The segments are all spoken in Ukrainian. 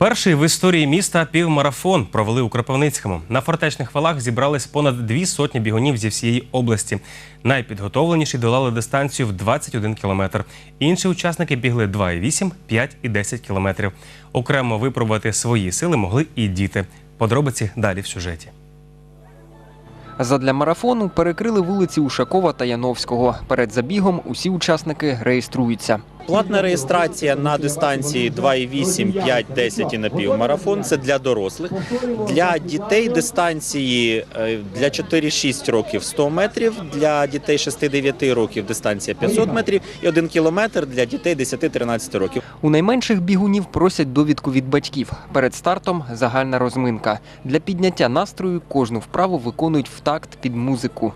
Перший в історії міста півмарафон провели у Кропивницькому. На фортечних валах зібрались понад дві сотні бігунів зі всієї області. Найпідготовленіші долали дистанцію в 21 кілометр. Інші учасники бігли 2,8, 5 і 10 кілометрів. Окремо випробувати свої сили могли і діти. Подробиці далі в сюжеті. Задля марафону перекрили вулиці Ушакова та Яновського. Перед забігом усі учасники реєструються. Платна реєстрація на дистанції 2,8, 5, 10 і на півмарафон – це для дорослих. Для дітей дистанції е, для 4-6 років 100 метрів, для дітей 6-9 років дистанція 500 метрів і 1 кілометр для дітей 10-13 років. У найменших бігунів просять довідку від батьків. Перед стартом загальна розминка. Для підняття настрою кожну вправу виконують в такт під музику.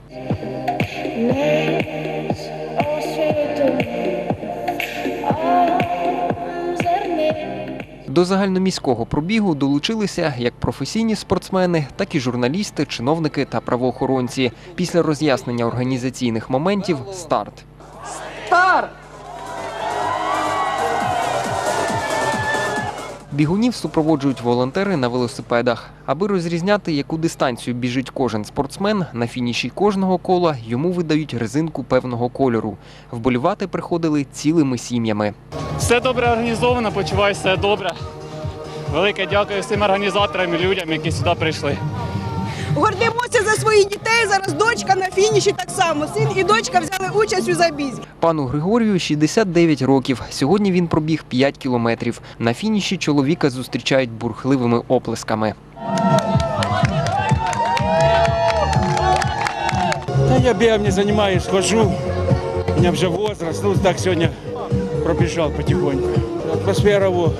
До загальноміського пробігу долучилися як професійні спортсмени, так і журналісти, чиновники та правоохоронці. Після роз'яснення організаційних моментів старт. Бігунів супроводжують волонтери на велосипедах. Аби розрізняти, яку дистанцію біжить кожен спортсмен, на фініші кожного кола йому видають резинку певного кольору. Вболівати приходили цілими сім'ями. Все добре організовано, почуваю себе добре. Велике дякую всім організаторам і людям, які сюди прийшли. Гордимося за своїх дітей. Зараз дочка на фініші так само. Син і дочка взяли участь у забізі. Пану Григорію 69 років. Сьогодні він пробіг 5 кілометрів. На фініші чоловіка зустрічають бурхливими оплесками. Да я бегом не занимаюсь, хожу. У меня уже возраст, ну так сегодня пробежал потихоньку. Атмосфера во,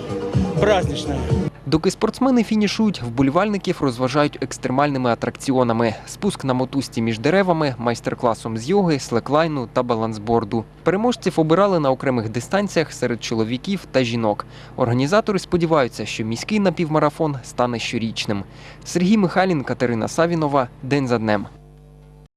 праздничная. Доки спортсмени фінішують, вболівальників розважають екстремальними атракціонами: спуск на мотузці між деревами, майстер-класом з йоги, слеклайну та балансборду. Переможців обирали на окремих дистанціях серед чоловіків та жінок. Організатори сподіваються, що міський напівмарафон стане щорічним. Сергій Михайлін, Катерина Савінова. День за днем.